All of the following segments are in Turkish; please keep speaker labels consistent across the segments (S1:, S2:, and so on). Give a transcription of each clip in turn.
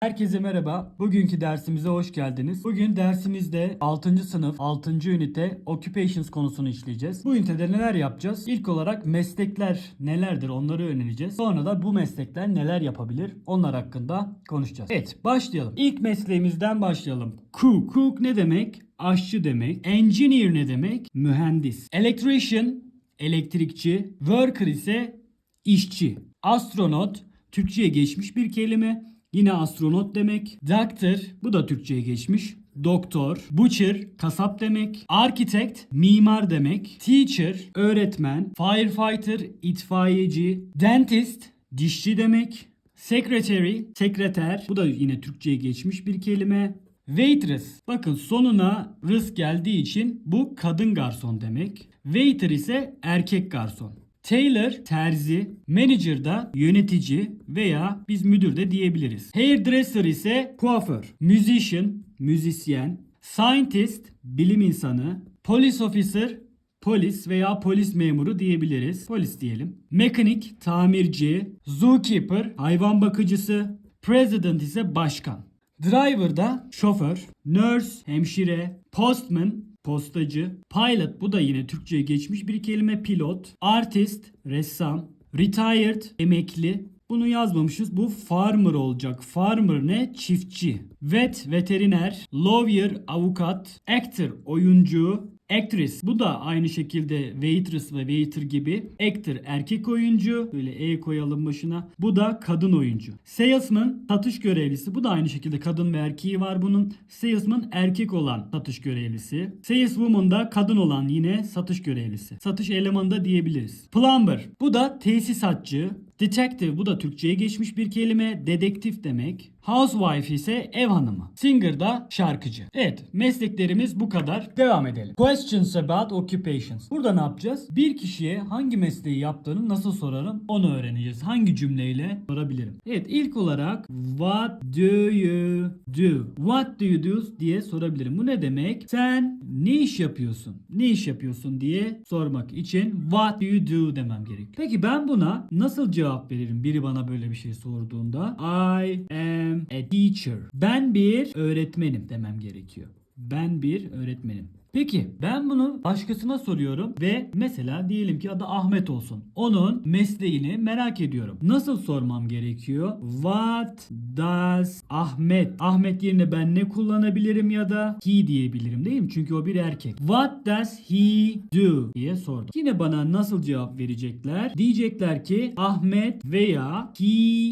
S1: Herkese merhaba. Bugünkü dersimize hoş geldiniz. Bugün dersimizde 6. sınıf 6. ünite Occupations konusunu işleyeceğiz. Bu ünitede neler yapacağız? İlk olarak meslekler nelerdir onları öğreneceğiz. Sonra da bu meslekler neler yapabilir onlar hakkında konuşacağız. Evet başlayalım. İlk mesleğimizden başlayalım. Cook. Cook ne demek? Aşçı demek. Engineer ne demek? Mühendis. Electrician elektrikçi. Worker ise işçi. Astronot Türkçe'ye geçmiş bir kelime. Yine astronot demek. Doctor bu da Türkçe'ye geçmiş. Doktor, butcher, kasap demek, architect, mimar demek, teacher, öğretmen, firefighter, itfaiyeci, dentist, dişçi demek, secretary, sekreter, bu da yine Türkçe'ye geçmiş bir kelime, waitress, bakın sonuna rıs geldiği için bu kadın garson demek, waiter ise erkek garson. Tailor terzi, manager da yönetici veya biz müdür de diyebiliriz. Hairdresser ise kuaför, musician, müzisyen, scientist, bilim insanı, police officer, polis veya polis memuru diyebiliriz. Polis diyelim. Mekanik, tamirci, zookeeper, hayvan bakıcısı, president ise başkan. Driver da şoför, nurse, hemşire, postman, postacı, pilot bu da yine Türkçe'ye geçmiş bir kelime pilot, artist, ressam, retired, emekli. Bunu yazmamışız. Bu farmer olacak. Farmer ne? Çiftçi. Vet, veteriner. Lawyer, avukat. Actor, oyuncu. Actress. Bu da aynı şekilde waitress ve waiter gibi. Actor erkek oyuncu. Böyle E koyalım başına. Bu da kadın oyuncu. Salesman satış görevlisi. Bu da aynı şekilde kadın ve erkeği var bunun. Salesman erkek olan satış görevlisi. Saleswoman da kadın olan yine satış görevlisi. Satış elemanı da diyebiliriz. Plumber. Bu da tesisatçı. Detective bu da Türkçe'ye geçmiş bir kelime. Dedektif demek. Housewife ise ev hanımı. Singer da şarkıcı. Evet mesleklerimiz bu kadar. Devam edelim. Questions about occupations. Burada ne yapacağız? Bir kişiye hangi mesleği yaptığını nasıl sorarım onu öğreneceğiz. Hangi cümleyle sorabilirim? Evet ilk olarak what do you do? What do you do diye sorabilirim. Bu ne demek? Sen ne iş yapıyorsun? Ne iş yapıyorsun diye sormak için what do you do demem gerek. Peki ben buna nasıl cevap veririm? Biri bana böyle bir şey sorduğunda I am a teacher. Ben bir öğretmenim demem gerekiyor. Ben bir öğretmenim. Peki ben bunu başkasına soruyorum ve mesela diyelim ki adı Ahmet olsun. Onun mesleğini merak ediyorum. Nasıl sormam gerekiyor? What does Ahmet? Ahmet yerine ben ne kullanabilirim ya da he diyebilirim değil mi? Çünkü o bir erkek. What does he do diye sordum. Yine bana nasıl cevap verecekler? Diyecekler ki Ahmet veya he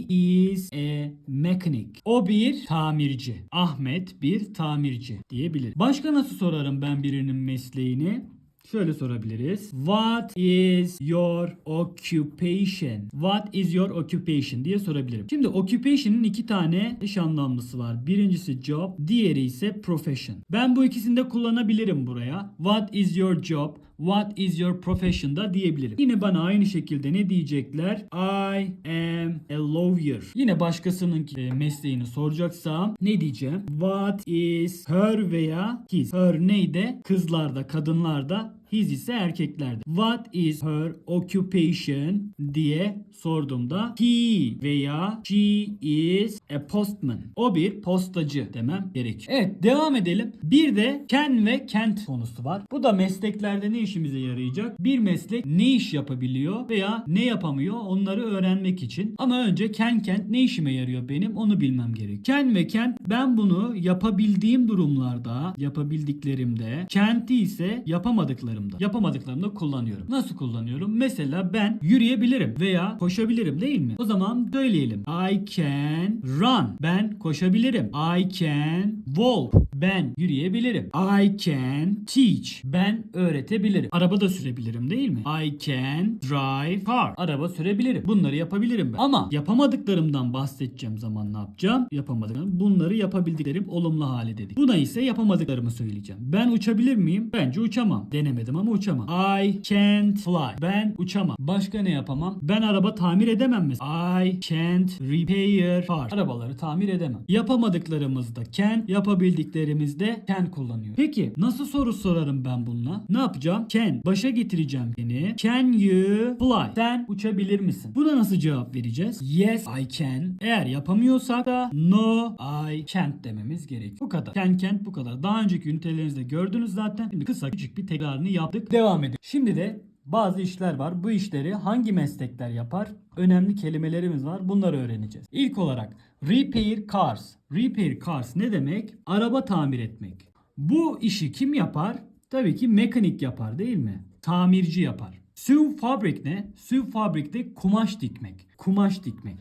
S1: is a mechanic. O bir tamirci. Ahmet bir tamirci diyebilir. Başka nasıl sorarım ben birinin mesleğini? Şöyle sorabiliriz. What is your occupation? What is your occupation diye sorabilirim. Şimdi occupation'ın iki tane eş anlamlısı var. Birincisi job, diğeri ise profession. Ben bu ikisini de kullanabilirim buraya. What is your job? What is your profession da diyebilirim. Yine bana aynı şekilde ne diyecekler? I am a lawyer. Yine başkasının e, mesleğini soracaksam ne diyeceğim? What is her veya his? Her neydi? Kızlarda, kadınlarda His ise erkeklerde. What is her occupation diye sorduğumda he veya she is a postman. O bir postacı demem gerekiyor. Evet devam edelim. Bir de can ve kent konusu var. Bu da mesleklerde ne işimize yarayacak? Bir meslek ne iş yapabiliyor veya ne yapamıyor onları öğrenmek için. Ama önce can kent ne işime yarıyor benim onu bilmem gerek. Can ve kent ben bunu yapabildiğim durumlarda yapabildiklerimde kenti ise yapamadıklarımda yapamadıklarımda kullanıyorum. Nasıl kullanıyorum? Mesela ben yürüyebilirim veya koşabilirim değil mi? O zaman söyleyelim. I can run. Ben koşabilirim. I can walk. Ben yürüyebilirim. I can teach. Ben öğretebilirim. Araba da sürebilirim değil mi? I can drive car. Araba sürebilirim. Bunları yapabilirim ben. Ama yapamadıklarımdan bahsedeceğim zaman ne yapacağım? Yapamadıklarım. Bunları yapabildiklerim olumlu hali dedik. Buna ise yapamadıklarımı söyleyeceğim. Ben uçabilir miyim? Bence uçamam. Denemedim ama uçamam. I can't fly. Ben uçamam. Başka ne yapamam? Ben araba tamir edemem mesela. I can't repair car. Arabaları tamir edemem. Yapamadıklarımızda can, yapabildiklerimizde can kullanıyor. Peki nasıl soru sorarım ben bununla? Ne yapacağım? Can. Başa getireceğim beni. Can you fly? Sen uçabilir misin? Buna nasıl cevap vereceğiz? Yes I can. Eğer yapamıyorsak da no I can't dememiz gerekiyor. Bu kadar. Can can't bu kadar. Daha önceki ünitelerinizde gördünüz zaten. Şimdi kısa küçük bir tekrarını yaptık. Devam edelim. Şimdi de bazı işler var. Bu işleri hangi meslekler yapar? Önemli kelimelerimiz var. Bunları öğreneceğiz. İlk olarak repair cars. Repair cars ne demek? Araba tamir etmek. Bu işi kim yapar? Tabii ki mekanik yapar değil mi? Tamirci yapar. Sew fabric ne? Sew fabric de kumaş dikmek. Kumaş dikmek.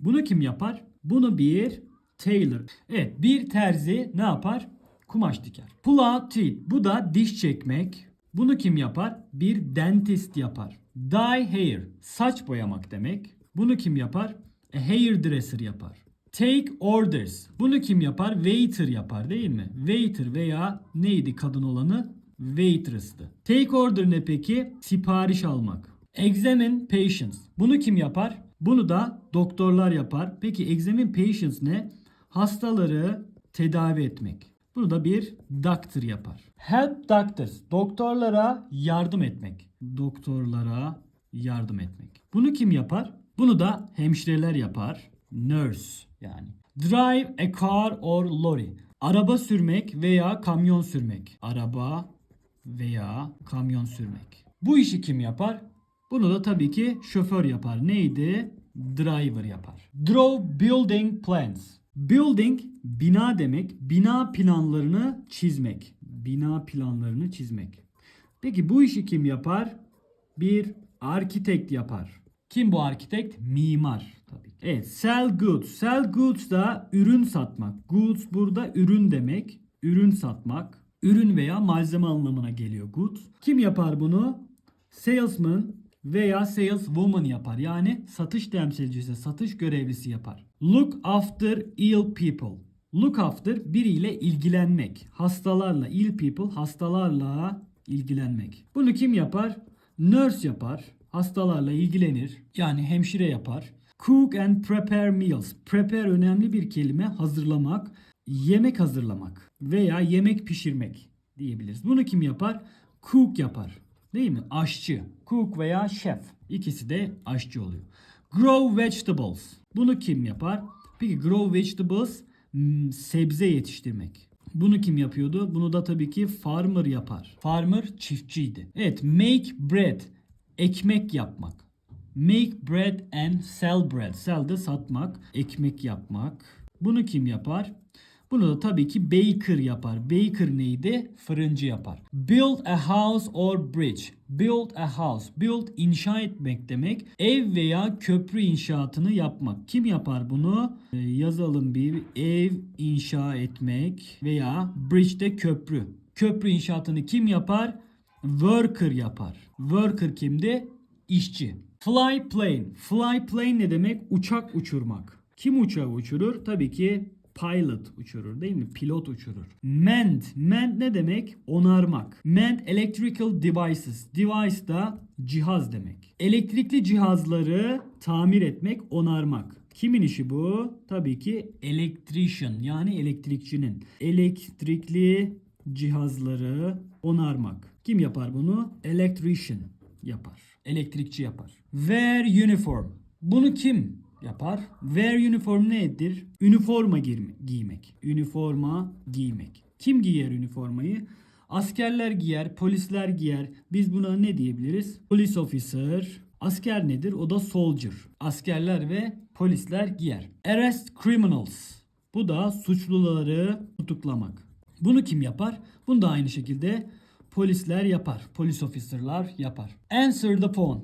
S1: Bunu kim yapar? Bunu bir tailor. Evet bir terzi ne yapar? Kumaş diker. Pull out teeth. Bu da diş çekmek. Bunu kim yapar? Bir dentist yapar. Dye hair. Saç boyamak demek. Bunu kim yapar? A hairdresser yapar. Take orders. Bunu kim yapar? Waiter yapar değil mi? Waiter veya neydi kadın olanı? Waitress'tı. Take order ne peki? Sipariş almak. Examine patients. Bunu kim yapar? Bunu da doktorlar yapar. Peki examine patients ne? Hastaları tedavi etmek. Bunu da bir doctor yapar. Help doctors. Doktorlara yardım etmek. Doktorlara yardım etmek. Bunu kim yapar? Bunu da hemşireler yapar. Nurse yani. Drive a car or lorry. Araba sürmek veya kamyon sürmek. Araba veya kamyon sürmek. Bu işi kim yapar? Bunu da tabii ki şoför yapar. Neydi? Driver yapar. Draw building plans. Building bina demek. Bina planlarını çizmek. Bina planlarını çizmek. Peki bu işi kim yapar? Bir arkitekt yapar. Kim bu arkitekt? Mimar. Tabii. Evet, sell goods. Sell goods da ürün satmak. Goods burada ürün demek. Ürün satmak. Ürün veya malzeme anlamına geliyor goods. Kim yapar bunu? Salesman veya saleswoman yapar. Yani satış temsilcisi, satış görevlisi yapar. Look after ill people. Look after biriyle ilgilenmek. Hastalarla, ill people hastalarla ilgilenmek. Bunu kim yapar? Nurse yapar. Hastalarla ilgilenir. Yani hemşire yapar. Cook and prepare meals. Prepare önemli bir kelime. Hazırlamak. Yemek hazırlamak. Veya yemek pişirmek diyebiliriz. Bunu kim yapar? Cook yapar. Değil mi? Aşçı. Cook veya chef. İkisi de aşçı oluyor. Grow vegetables. Bunu kim yapar? Peki grow vegetables sebze yetiştirmek. Bunu kim yapıyordu? Bunu da tabii ki farmer yapar. Farmer çiftçiydi. Evet, make bread. Ekmek yapmak. Make bread and sell bread. Sell de satmak, ekmek yapmak. Bunu kim yapar? Bunu da tabii ki baker yapar. Baker neydi? Fırıncı yapar. Build a house or bridge. Build a house. Build inşa etmek demek. Ev veya köprü inşaatını yapmak. Kim yapar bunu? Ee, yazalım bir. Ev inşa etmek veya bridge de köprü. Köprü inşaatını kim yapar? Worker yapar. Worker kimdi? İşçi. Fly plane. Fly plane ne demek? Uçak uçurmak. Kim uçağı uçurur? Tabii ki pilot uçurur değil mi? Pilot uçurur. Mend. Mend ne demek? Onarmak. Mend electrical devices. Device da cihaz demek. Elektrikli cihazları tamir etmek, onarmak. Kimin işi bu? Tabii ki electrician yani elektrikçinin. Elektrikli cihazları onarmak. Kim yapar bunu? Electrician yapar. Elektrikçi yapar. Wear uniform. Bunu kim yapar? Wear uniform nedir? Üniforma giymek. Üniforma giymek. Kim giyer üniformayı? Askerler giyer, polisler giyer. Biz buna ne diyebiliriz? Police officer. Asker nedir? O da soldier. Askerler ve polisler giyer. Arrest criminals. Bu da suçluları tutuklamak. Bunu kim yapar? Bunu da aynı şekilde polisler yapar. Polis officerlar yapar. Answer the phone.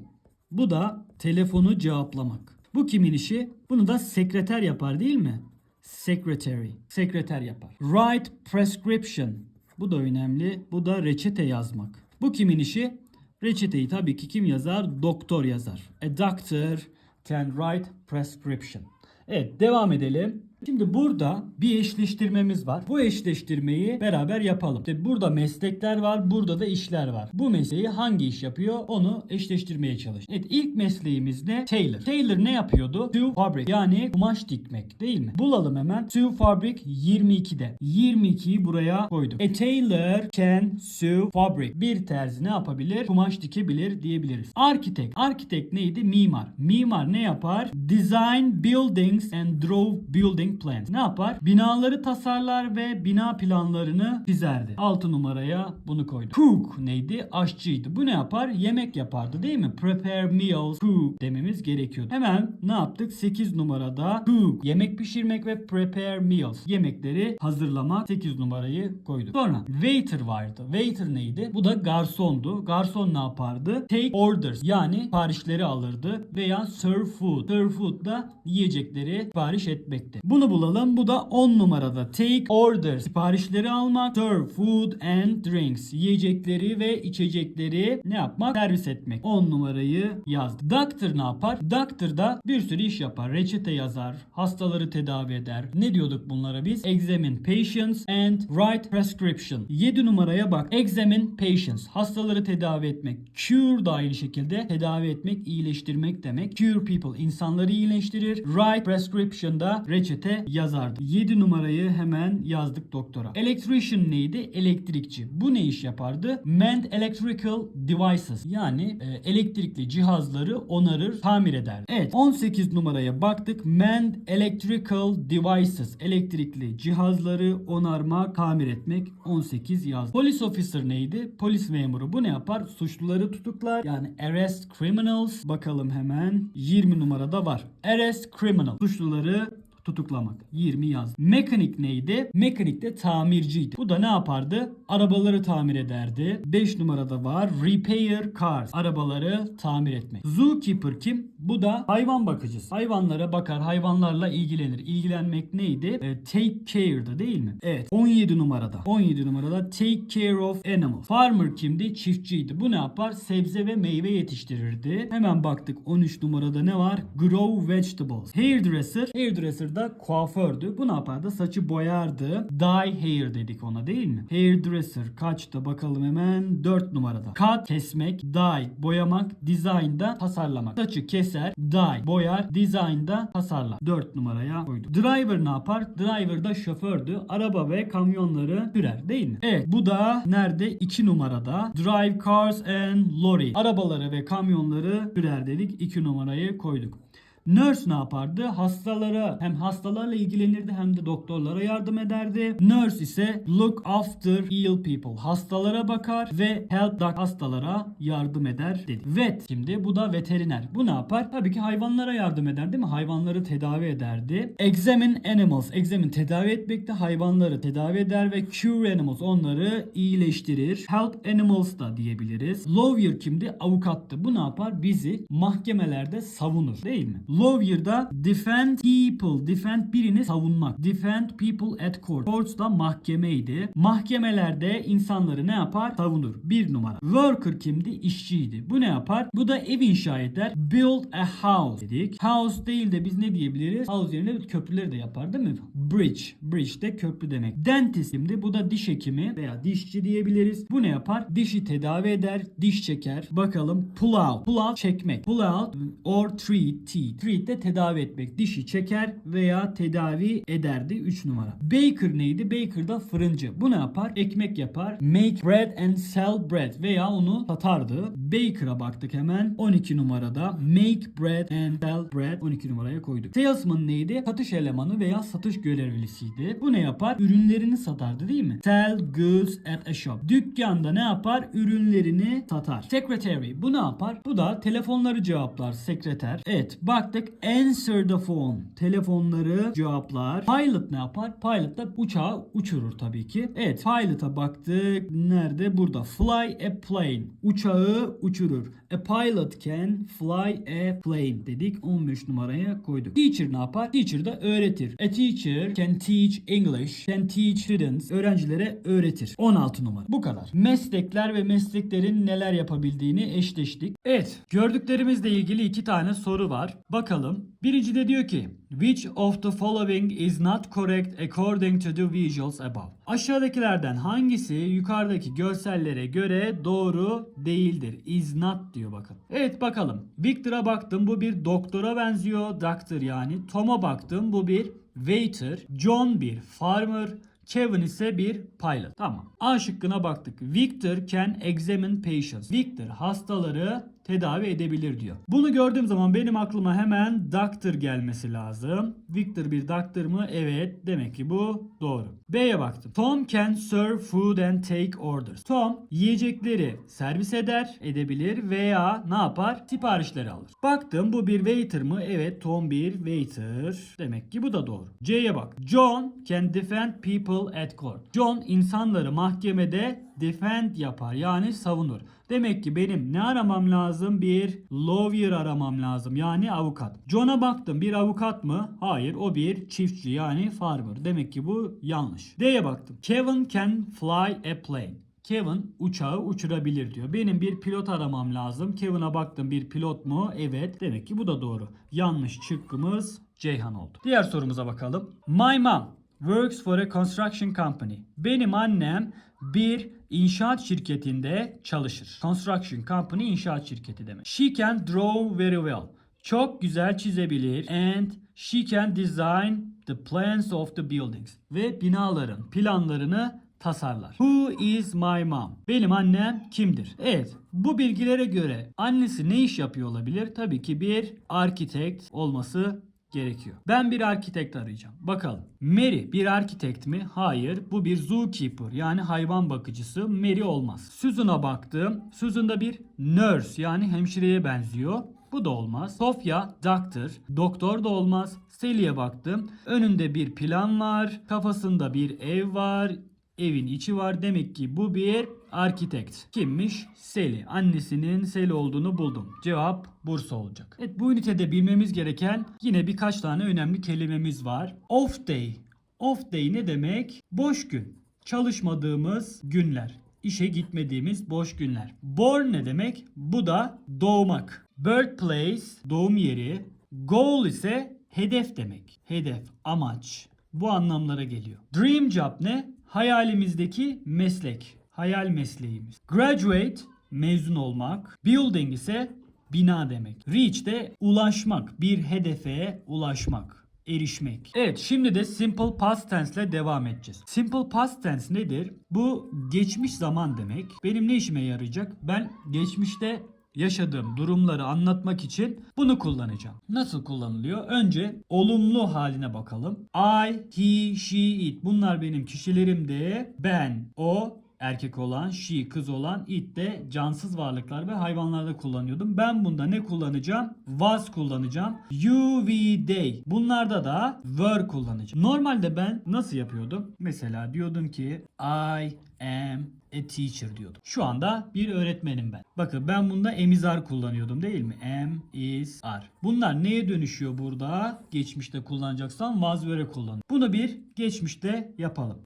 S1: Bu da telefonu cevaplamak. Bu kimin işi? Bunu da sekreter yapar değil mi? Secretary. Sekreter yapar. Write prescription. Bu da önemli. Bu da reçete yazmak. Bu kimin işi? Reçeteyi tabii ki kim yazar? Doktor yazar. A doctor can write prescription. Evet devam edelim. Şimdi burada bir eşleştirmemiz var. Bu eşleştirmeyi beraber yapalım. İşte burada meslekler var, burada da işler var. Bu mesleği hangi iş yapıyor onu eşleştirmeye çalış. Evet ilk mesleğimiz ne? Tailor. Tailor ne yapıyordu? To fabric yani kumaş dikmek değil mi? Bulalım hemen. To fabric 22'de. 22'yi buraya koyduk. A tailor can sew fabric. Bir terzi ne yapabilir? Kumaş dikebilir diyebiliriz. Architect. Architect neydi? Mimar. Mimar ne yapar? Design buildings and draw building plans. Ne yapar? Binaları tasarlar ve bina planlarını çizerdi. 6 numaraya bunu koyduk. Cook neydi? Aşçıydı. Bu ne yapar? Yemek yapardı değil mi? Prepare meals, cook dememiz gerekiyordu. Hemen ne yaptık? 8 numarada cook. Yemek pişirmek ve prepare meals. Yemekleri hazırlamak 8 numarayı koyduk. Sonra waiter vardı. Waiter neydi? Bu da garsondu. Garson ne yapardı? Take orders yani siparişleri alırdı veya serve food. Serve food da yiyecekleri sipariş etmekti. Bunu bulalım. Bu da 10 numarada. Take orders. Siparişleri almak. Serve food and drinks. Yiyecekleri ve içecekleri ne yapmak? Servis etmek. 10 numarayı yazdık. Doctor ne yapar? Doctor da bir sürü iş yapar. Reçete yazar. Hastaları tedavi eder. Ne diyorduk bunlara biz? Examine patients and write prescription. 7 numaraya bak. Examine patients. Hastaları tedavi etmek. Cure da aynı şekilde tedavi etmek, iyileştirmek demek. Cure people. insanları iyileştirir. Write prescription da reçete yazardı. 7 numarayı hemen yazdık doktora. Electrician neydi? Elektrikçi. Bu ne iş yapardı? Mend electrical devices. Yani e, elektrikli cihazları onarır, tamir eder. Evet 18 numaraya baktık. Mend electrical devices. Elektrikli cihazları onarmak, tamir etmek. 18 yazdık. Police officer neydi? Polis memuru. Bu ne yapar? Suçluları tutuklar. Yani arrest criminals. Bakalım hemen. 20 numarada var. Arrest criminal. Suçluları tutuklamak. 20 yaz. Mekanik neydi? Mekanik de tamirciydi. Bu da ne yapardı? Arabaları tamir ederdi. 5 numarada var. Repair cars. Arabaları tamir etmek. Zookeeper kim? Bu da hayvan bakıcısı. Hayvanlara bakar, hayvanlarla ilgilenir. İlgilenmek neydi? E, take care'dı değil mi? Evet. 17 numarada. 17 numarada take care of animals. Farmer kimdi? Çiftçiydi. Bu ne yapar? Sebze ve meyve yetiştirirdi. Hemen baktık 13 numarada ne var? Grow vegetables. Hairdresser. Hairdresser da kuafördü. Bu ne yapardı? Saçı boyardı. Dye hair dedik ona değil mi? Hairdresser kaçta bakalım hemen 4 numarada. Cut kesmek, dye boyamak, design'da tasarlamak. Saçı keser, dye boyar, design'da tasarlar. 4 numaraya koyduk. Driver ne yapar? Driver da şofördü. Araba ve kamyonları sürer değil mi? Evet bu da nerede? 2 numarada. Drive cars and lorry. Arabaları ve kamyonları sürer dedik. 2 numarayı koyduk. Nurse ne yapardı? Hastalara hem hastalarla ilgilenirdi hem de doktorlara yardım ederdi. Nurse ise look after ill people. Hastalara bakar ve help the hastalara yardım eder dedi. Vet şimdi bu da veteriner. Bu ne yapar? Tabii ki hayvanlara yardım eder değil mi? Hayvanları tedavi ederdi. Examine animals. Examine tedavi etmekte hayvanları tedavi eder ve cure animals onları iyileştirir. Help animals da diyebiliriz. Lawyer kimdi? Avukattı. Bu ne yapar? Bizi mahkemelerde savunur değil mi? Lawyer'da defend people. Defend birini savunmak. Defend people at court. Courts da mahkemeydi. Mahkemelerde insanları ne yapar? Savunur. Bir numara. Worker kimdi? İşçiydi. Bu ne yapar? Bu da ev inşa eder. Build a house dedik. House değil de biz ne diyebiliriz? House yerine köprüleri de yapar değil mi? Bridge. Bridge de köprü demek. Dentist kimdi? Bu da diş hekimi veya dişçi diyebiliriz. Bu ne yapar? Dişi tedavi eder. Diş çeker. Bakalım. Pull out. Pull out çekmek. Pull out or treat. Teeth. Treat de tedavi etmek. Dişi çeker veya tedavi ederdi. 3 numara. Baker neydi? Baker da fırıncı. Bu ne yapar? Ekmek yapar. Make bread and sell bread veya onu satardı. Baker'a baktık hemen. 12 numarada make bread and sell bread 12 numaraya koyduk. Salesman neydi? Satış elemanı veya satış görevlisiydi. Bu ne yapar? Ürünlerini satardı değil mi? Sell goods at a shop. Dükkanda ne yapar? Ürünlerini satar. Secretary bu ne yapar? Bu da telefonları cevaplar. Sekreter. Evet baktık. Answer the phone. Telefonları cevaplar. Pilot ne yapar? Pilot da uçağı uçurur tabii ki. Evet pilot'a baktık. Nerede? Burada. Fly a plane. Uçağı uçurur. A pilot can fly a plane dedik. 15 numaraya koyduk. Teacher ne yapar? Teacher da öğretir. A teacher can teach English. Can teach students. Öğrencilere öğretir. 16 numara. Bu kadar. Meslekler ve mesleklerin neler yapabildiğini eşleştik. Evet. Gördüklerimizle ilgili iki tane soru var. Bakalım. Birinci de diyor ki Which of the following is not correct according to the visuals above? Aşağıdakilerden hangisi yukarıdaki görsellere göre doğru değildir? Is not diyor bakın. Evet bakalım. Victor'a baktım bu bir doktora benziyor. Doctor yani. Tom'a baktım bu bir waiter. John bir farmer. Kevin ise bir pilot. Tamam. A şıkkına baktık. Victor can examine patients. Victor hastaları tedavi edebilir diyor. Bunu gördüğüm zaman benim aklıma hemen doctor gelmesi lazım. Victor bir doctor mı? Evet. Demek ki bu doğru. B'ye baktım. Tom can serve food and take orders. Tom yiyecekleri servis eder, edebilir veya ne yapar? Siparişleri alır. Baktım bu bir waiter mı? Evet Tom bir waiter. Demek ki bu da doğru. C'ye bak. John can defend people at court. John insanları mahkemede defend yapar yani savunur. Demek ki benim ne aramam lazım? Bir lawyer aramam lazım. Yani avukat. John'a baktım. Bir avukat mı? Hayır. O bir çiftçi yani farmer. Demek ki bu yanlış. D'ye baktım. Kevin can fly a plane. Kevin uçağı uçurabilir diyor. Benim bir pilot aramam lazım. Kevin'a baktım bir pilot mu? Evet. Demek ki bu da doğru. Yanlış çıkkımız Ceyhan oldu. Diğer sorumuza bakalım. My mom works for a construction company. Benim annem bir inşaat şirketinde çalışır. Construction company inşaat şirketi demek. She can draw very well. Çok güzel çizebilir and she can design the plans of the buildings. Ve binaların planlarını tasarlar. Who is my mom? Benim annem kimdir? Evet, bu bilgilere göre annesi ne iş yapıyor olabilir? Tabii ki bir arkitekt olması gerekiyor. Ben bir arkitekt arayacağım. Bakalım. Mary bir arkitekt mi? Hayır. Bu bir zookeeper yani hayvan bakıcısı. Mary olmaz. Susan'a baktım. Susan da bir nurse yani hemşireye benziyor. Bu da olmaz. Sofia doctor. Doktor da olmaz. Sally'e baktım. Önünde bir plan var. Kafasında bir ev var. Evin içi var. Demek ki bu bir arkitekt. Kimmiş? Seli. Annesinin Seli olduğunu buldum. Cevap Bursa olacak. Evet bu ünitede bilmemiz gereken yine birkaç tane önemli kelimemiz var. Off day. Off day ne demek? Boş gün. Çalışmadığımız günler. İşe gitmediğimiz boş günler. Born ne demek? Bu da doğmak. Birthplace doğum yeri. Goal ise hedef demek. Hedef, amaç. Bu anlamlara geliyor. Dream job ne? Hayalimizdeki meslek. Hayal mesleğimiz. Graduate mezun olmak. Building ise bina demek. Reach de ulaşmak, bir hedefe ulaşmak, erişmek. Evet, şimdi de simple past tense ile devam edeceğiz. Simple past tense nedir? Bu geçmiş zaman demek. Benim ne işime yarayacak? Ben geçmişte yaşadığım durumları anlatmak için bunu kullanacağım. Nasıl kullanılıyor? Önce olumlu haline bakalım. I, he, she, it. Bunlar benim kişilerimde. Ben, o, erkek olan, she kız olan, it de cansız varlıklar ve hayvanlarda kullanıyordum. Ben bunda ne kullanacağım? Was kullanacağım. You, we, they. Bunlarda da were kullanacağım. Normalde ben nasıl yapıyordum? Mesela diyordum ki I am a teacher diyordum. Şu anda bir öğretmenim ben. Bakın ben bunda emizar kullanıyordum değil mi? Am, is, are. Bunlar neye dönüşüyor burada? Geçmişte kullanacaksan was were kullan. Bunu bir geçmişte yapalım.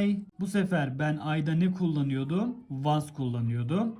S1: I bu sefer ben I'da ne kullanıyordum? Was kullanıyordum.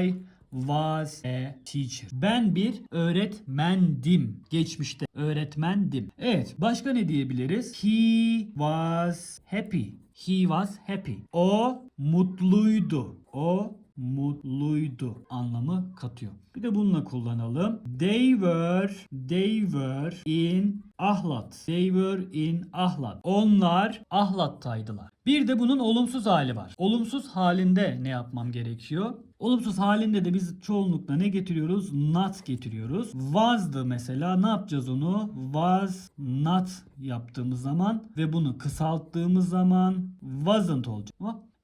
S1: I was a teacher. Ben bir öğretmendim. Geçmişte öğretmendim. Evet, başka ne diyebiliriz? He was happy. He was happy. O mutluydu. O mutluydu anlamı katıyor. Bir de bununla kullanalım. They were they were in Ahlat. They were in Ahlat. Onlar Ahlat'taydılar. Bir de bunun olumsuz hali var. Olumsuz halinde ne yapmam gerekiyor? Olumsuz halinde de biz çoğunlukla ne getiriyoruz? Not getiriyoruz. Was'dı mesela. Ne yapacağız onu? Was not yaptığımız zaman ve bunu kısalttığımız zaman wasn't olacak.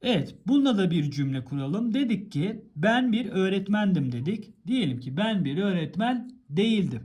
S1: Evet, bunda da bir cümle kuralım. Dedik ki ben bir öğretmendim dedik. Diyelim ki ben bir öğretmen değildim.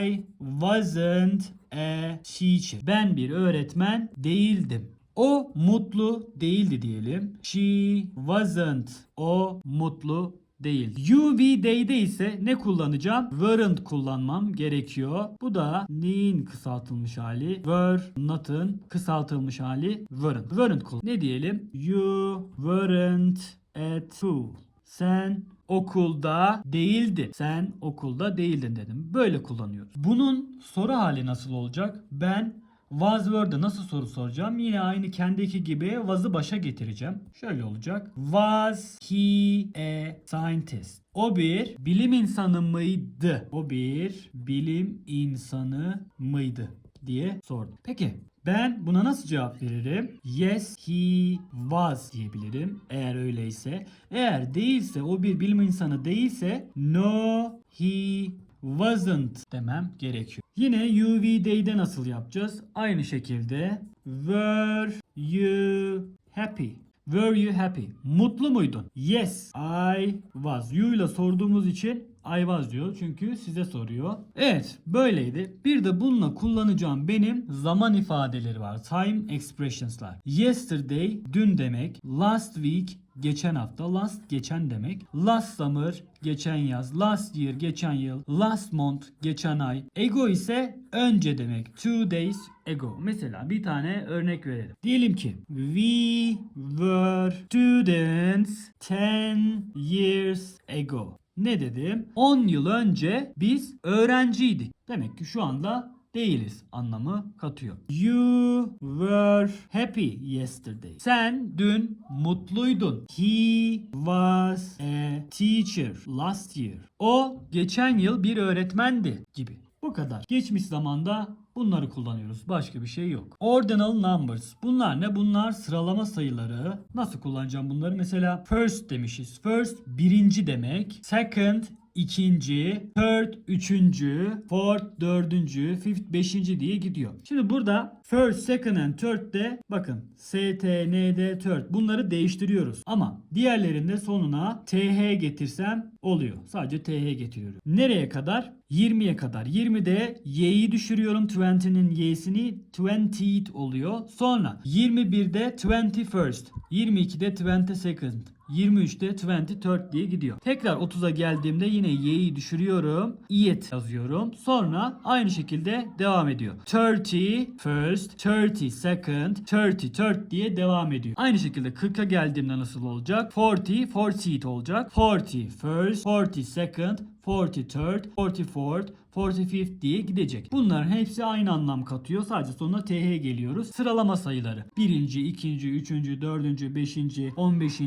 S1: I wasn't a teacher. Ben bir öğretmen değildim. O mutlu değildi diyelim. She wasn't. O mutlu değil. You, we, they'de ise ne kullanacağım? Weren't kullanmam gerekiyor. Bu da neyin kısaltılmış hali? Were, not'ın kısaltılmış hali weren't. Weren't kullan. Ne diyelim? You weren't at school. Sen okulda değildi. Sen okulda değildin dedim. Böyle kullanıyoruz. Bunun soru hali nasıl olacak? Ben Was word'da nasıl soru soracağım? Yine aynı kendiki gibi was'ı başa getireceğim. Şöyle olacak. Was he a scientist? O bir bilim insanı mıydı? O bir bilim insanı mıydı? diye sordum. Peki ben buna nasıl cevap veririm? Yes he was diyebilirim eğer öyleyse. Eğer değilse o bir bilim insanı değilse no he wasn't demem gerekiyor. Yine UV day'de nasıl yapacağız? Aynı şekilde were you happy? Were you happy? Mutlu muydun? Yes, I was. You ile sorduğumuz için Was diyor. Çünkü size soruyor. Evet, böyleydi. Bir de bununla kullanacağım benim zaman ifadeleri var. Time expressions'lar. Yesterday dün demek. Last week geçen hafta. Last geçen demek. Last summer geçen yaz. Last year geçen yıl. Last month geçen ay. Ago ise önce demek. Two days ago. Mesela bir tane örnek verelim. Diyelim ki we were students 10 years ago. Ne dedim? 10 yıl önce biz öğrenciydik. Demek ki şu anda değiliz anlamı katıyor. You were happy yesterday. Sen dün mutluydun. He was a teacher last year. O geçen yıl bir öğretmendi gibi. Bu kadar. Geçmiş zamanda bunları kullanıyoruz. Başka bir şey yok. Ordinal numbers. Bunlar ne? Bunlar sıralama sayıları. Nasıl kullanacağım bunları? Mesela first demişiz. First birinci demek. Second ikinci, third üçüncü, fourth dördüncü, fifth beşinci diye gidiyor. Şimdi burada first, second and third de bakın S, T, N, D, third bunları değiştiriyoruz. Ama diğerlerinde sonuna TH getirsem oluyor. Sadece TH getiriyorum. Nereye kadar? 20'ye kadar. 20'de y'yi düşürüyorum. 20'nin y'sini 20 oluyor. Sonra 21'de 21st. 22'de 22nd. 23'te 23rd diye gidiyor. Tekrar 30'a geldiğimde yine y'yi düşürüyorum. It yazıyorum. Sonra aynı şekilde devam ediyor. 30 first, 30 second, 30 third diye devam ediyor. Aynı şekilde 40'a geldiğimde nasıl olacak? 40 40 olacak. 40 first, 40 second, 43rd, 44th, 45th diye gidecek. Bunların hepsi aynı anlam katıyor. Sadece sonuna TH geliyoruz. Sıralama sayıları. 1. 2. 3. 4. 5. 15.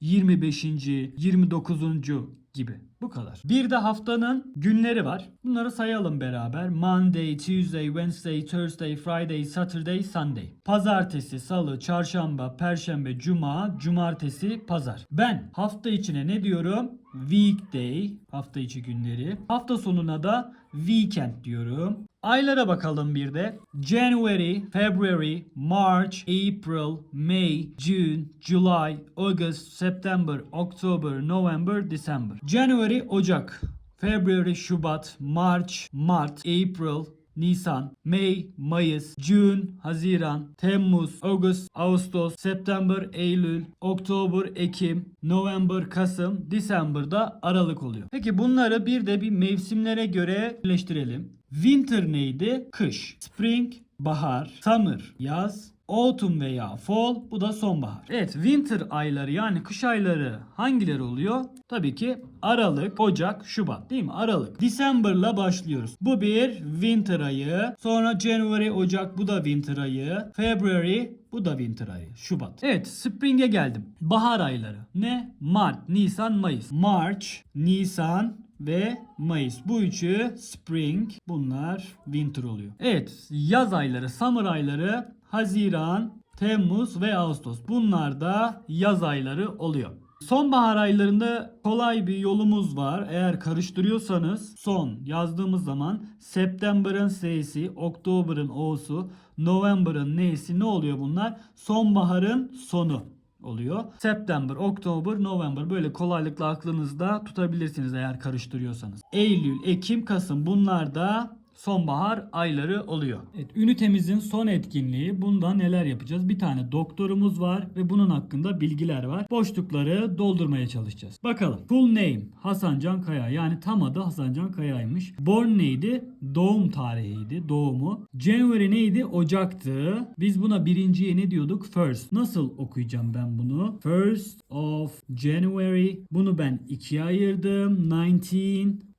S1: 25. 29. gibi. Bu kadar. Bir de haftanın günleri var. Bunları sayalım beraber. Monday, Tuesday, Wednesday, Thursday, Friday, Saturday, Sunday. Pazartesi, salı, çarşamba, perşembe, cuma, cumartesi, pazar. Ben hafta içine ne diyorum? Weekday, hafta içi günleri. Hafta sonuna da weekend diyorum. Aylara bakalım bir de. January, February, March, April, May, June, July, August, September, October, November, December. January Ocak, February Şubat, March, Mart, April, Nisan, May, Mayıs, June, Haziran, Temmuz, Ağustos, Ağustos, September, Eylül, Oktober, Ekim, November, Kasım, December'da Aralık oluyor. Peki bunları bir de bir mevsimlere göre birleştirelim. Winter neydi? Kış. Spring, bahar. Summer, yaz. Autumn veya fall bu da sonbahar. Evet winter ayları yani kış ayları hangileri oluyor? Tabii ki Aralık, Ocak, Şubat değil mi? Aralık. December'la başlıyoruz. Bu bir winter ayı. Sonra January, Ocak bu da winter ayı. February bu da winter ayı. Şubat. Evet spring'e geldim. Bahar ayları. Ne? Mart, Nisan, Mayıs. March, Nisan, ve Mayıs. Bu üçü spring. Bunlar winter oluyor. Evet yaz ayları, summer ayları Haziran, Temmuz ve Ağustos. Bunlar da yaz ayları oluyor. Sonbahar aylarında kolay bir yolumuz var. Eğer karıştırıyorsanız son yazdığımız zaman September'ın S'si, Oktober'ın O'su, November'ın N'si ne oluyor bunlar? Sonbaharın sonu oluyor. September, Oktober, November böyle kolaylıkla aklınızda tutabilirsiniz eğer karıştırıyorsanız. Eylül, Ekim, Kasım bunlar da sonbahar ayları oluyor. Evet, ünitemizin son etkinliği. Bunda neler yapacağız? Bir tane doktorumuz var ve bunun hakkında bilgiler var. Boşlukları doldurmaya çalışacağız. Bakalım. Full name Hasan Can Kaya. Yani tam adı Hasan Can Kaya'ymış. Born neydi? Doğum tarihiydi. Doğumu. January neydi? Ocaktı. Biz buna birinciye ne diyorduk? First. Nasıl okuyacağım ben bunu? First of January. Bunu ben ikiye ayırdım.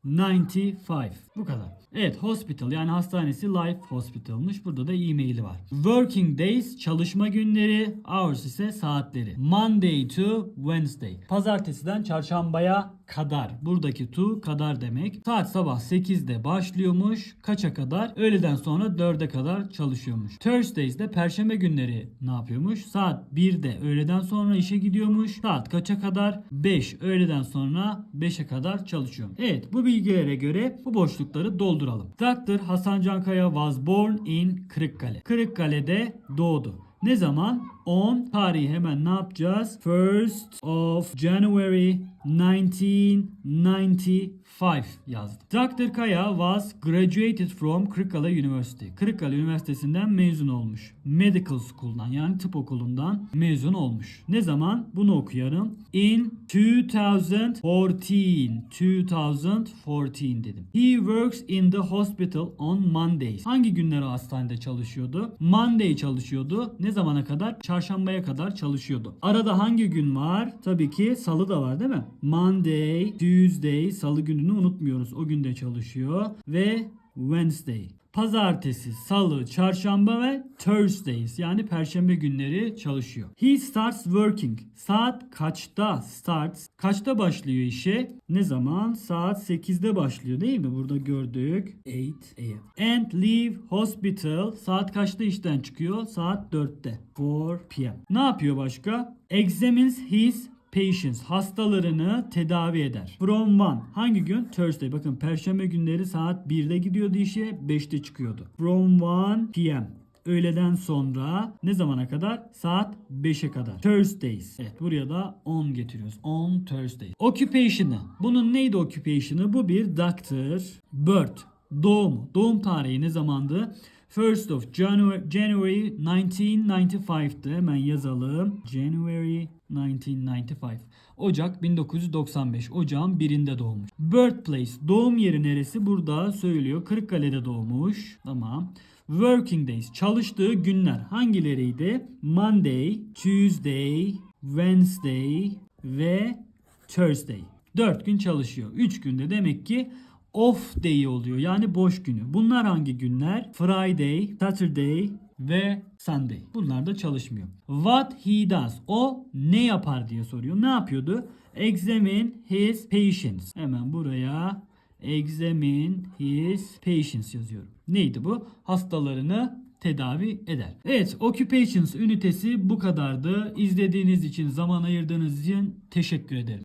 S1: 1995. Bu kadar. Evet hospital yani hastanesi Life Hospital'mış. Burada da e-maili var. Working days çalışma günleri. Hours ise saatleri. Monday to Wednesday. Pazartesiden çarşambaya kadar. Buradaki to kadar demek. Saat sabah 8'de başlıyormuş. Kaça kadar? Öğleden sonra 4'e kadar çalışıyormuş. Thursdays'de perşembe günleri ne yapıyormuş? Saat 1'de öğleden sonra işe gidiyormuş. Saat kaça kadar? 5. Öğleden sonra 5'e kadar çalışıyormuş. Evet bu bilgilere göre bu boşlukları dolduralım. Dr. Hasan Can Kaya was born in Kırıkkale. Kırıkkale'de doğdu. Ne zaman? 10 tarihi hemen ne yapacağız? 1st of January 1995 yazdım. Dr. Kaya was graduated from Kırıkkale University. Kırıkkale Üniversitesi'nden mezun olmuş. Medical School'dan yani tıp okulundan mezun olmuş. Ne zaman? Bunu okuyalım. In 2014. 2014 dedim. He works in the hospital on Mondays. Hangi günleri hastanede çalışıyordu? Monday çalışıyordu. Ne zamana kadar? Çarşambaya kadar çalışıyordu. Arada hangi gün var? Tabii ki salı da var değil mi? Monday, Tuesday, salı gününü unutmuyoruz. O günde çalışıyor. Ve Wednesday. Pazartesi, salı, çarşamba ve Thursdays yani perşembe günleri çalışıyor. He starts working. Saat kaçta starts? Kaçta başlıyor işe? Ne zaman? Saat 8'de başlıyor değil mi? Burada gördük. 8 a.m. And leave hospital. Saat kaçta işten çıkıyor? Saat 4'te. 4 p.m. Ne yapıyor başka? Examines his patients hastalarını tedavi eder. From one hangi gün? Thursday. Bakın perşembe günleri saat 1'de gidiyordu işe 5'te çıkıyordu. From 1 p.m. Öğleden sonra ne zamana kadar? Saat 5'e kadar. Thursdays. Evet buraya da on getiriyoruz. On Thursdays. Occupation'ı. Bunun neydi occupation'ı? Bu bir doctor. Birth. Doğum. Doğum tarihi ne zamandı? 1st of January, January 1995'tı. Hemen yazalım. January 1995. Ocak 1995. Ocağın birinde doğmuş. Birthplace. Doğum yeri neresi? Burada söylüyor. Kırıkkale'de doğmuş. Tamam. Working days. Çalıştığı günler hangileriydi? Monday, Tuesday, Wednesday ve Thursday. 4 gün çalışıyor. 3 günde demek ki off day oluyor. Yani boş günü. Bunlar hangi günler? Friday, Saturday ve Sunday. Bunlar da çalışmıyor. What he does. O ne yapar diye soruyor. Ne yapıyordu? Examine his patients. Hemen buraya examine his patients yazıyorum. Neydi bu? Hastalarını tedavi eder. Evet, occupations ünitesi bu kadardı. İzlediğiniz için, zaman ayırdığınız için teşekkür ederim.